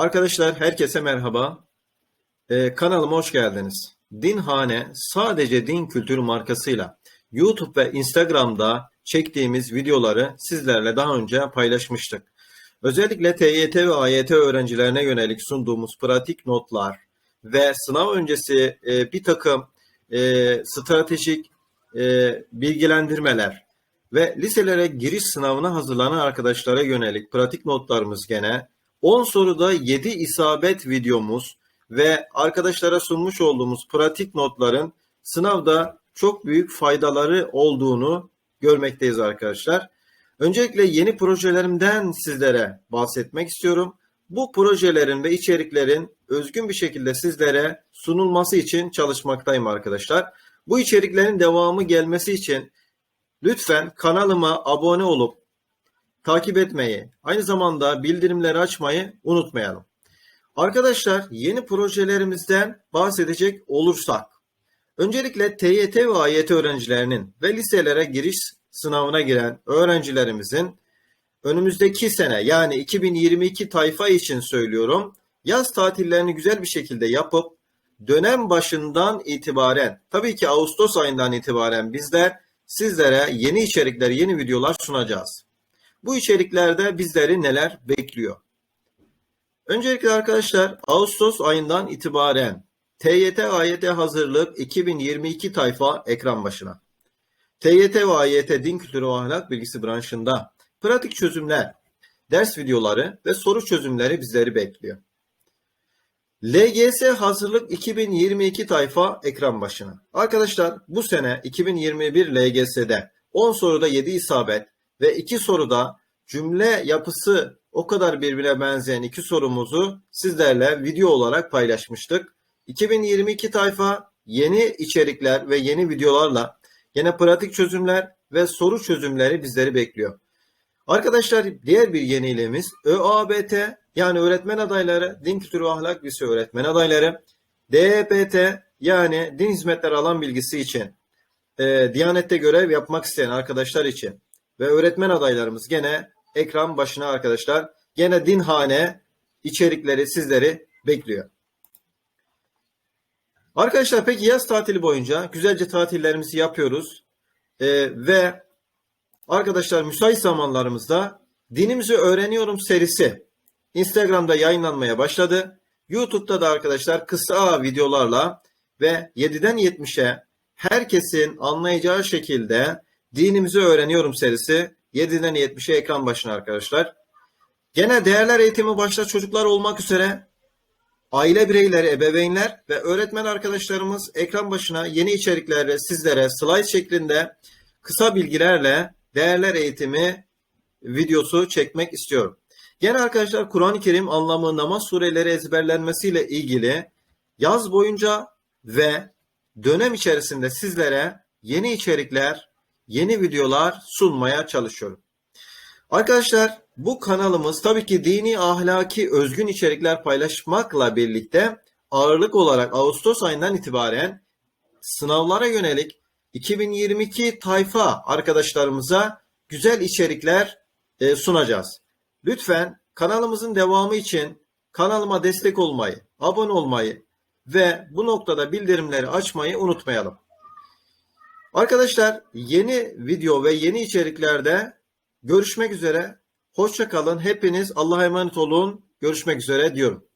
Arkadaşlar herkese merhaba. Ee, kanalıma hoş geldiniz. Dinhane sadece din kültürü markasıyla YouTube ve Instagram'da çektiğimiz videoları sizlerle daha önce paylaşmıştık. Özellikle TYT ve AYT öğrencilerine yönelik sunduğumuz pratik notlar ve sınav öncesi e, bir takım e, stratejik e, bilgilendirmeler ve liselere giriş sınavına hazırlanan arkadaşlara yönelik pratik notlarımız gene 10 soruda 7 isabet videomuz ve arkadaşlara sunmuş olduğumuz pratik notların sınavda çok büyük faydaları olduğunu görmekteyiz arkadaşlar. Öncelikle yeni projelerimden sizlere bahsetmek istiyorum. Bu projelerin ve içeriklerin özgün bir şekilde sizlere sunulması için çalışmaktayım arkadaşlar. Bu içeriklerin devamı gelmesi için lütfen kanalıma abone olup takip etmeyi, aynı zamanda bildirimleri açmayı unutmayalım. Arkadaşlar yeni projelerimizden bahsedecek olursak, öncelikle TYT ve AYT öğrencilerinin ve liselere giriş sınavına giren öğrencilerimizin önümüzdeki sene yani 2022 tayfa için söylüyorum, yaz tatillerini güzel bir şekilde yapıp dönem başından itibaren, tabii ki Ağustos ayından itibaren bizler sizlere yeni içerikler, yeni videolar sunacağız. Bu içeriklerde bizleri neler bekliyor? Öncelikle arkadaşlar Ağustos ayından itibaren TYT AYT hazırlık 2022 tayfa ekran başına. TYT ve AYT din kültürü ve ahlak bilgisi branşında pratik çözümler, ders videoları ve soru çözümleri bizleri bekliyor. LGS hazırlık 2022 tayfa ekran başına. Arkadaşlar bu sene 2021 LGS'de 10 soruda 7 isabet ve 2 soruda cümle yapısı o kadar birbirine benzeyen iki sorumuzu sizlerle video olarak paylaşmıştık. 2022 tayfa yeni içerikler ve yeni videolarla yine pratik çözümler ve soru çözümleri bizleri bekliyor. Arkadaşlar diğer bir yeniliğimiz ÖABT yani öğretmen adayları, din kültürü ve ahlak lise öğretmen adayları, DEPT yani din hizmetleri alan bilgisi için, e, Diyanet'te görev yapmak isteyen arkadaşlar için ve öğretmen adaylarımız gene ekran başına arkadaşlar. Gene dinhane içerikleri sizleri bekliyor. Arkadaşlar peki yaz tatili boyunca güzelce tatillerimizi yapıyoruz. Ee, ve arkadaşlar müsait zamanlarımızda dinimizi öğreniyorum serisi Instagram'da yayınlanmaya başladı. YouTube'da da arkadaşlar kısa videolarla ve 7'den 70'e herkesin anlayacağı şekilde dinimizi öğreniyorum serisi 7'den 70'e ekran başına arkadaşlar. Gene değerler eğitimi başta çocuklar olmak üzere aile bireyleri, ebeveynler ve öğretmen arkadaşlarımız ekran başına yeni içeriklerle sizlere slide şeklinde kısa bilgilerle değerler eğitimi videosu çekmek istiyorum. Gene arkadaşlar Kur'an-ı Kerim anlamı namaz sureleri ezberlenmesiyle ilgili yaz boyunca ve dönem içerisinde sizlere yeni içerikler, yeni videolar sunmaya çalışıyorum. Arkadaşlar bu kanalımız tabii ki dini ahlaki özgün içerikler paylaşmakla birlikte ağırlık olarak Ağustos ayından itibaren sınavlara yönelik 2022 tayfa arkadaşlarımıza güzel içerikler e, sunacağız. Lütfen kanalımızın devamı için kanalıma destek olmayı, abone olmayı ve bu noktada bildirimleri açmayı unutmayalım. Arkadaşlar yeni video ve yeni içeriklerde görüşmek üzere. Hoşça kalın. Hepiniz Allah'a emanet olun. Görüşmek üzere diyorum.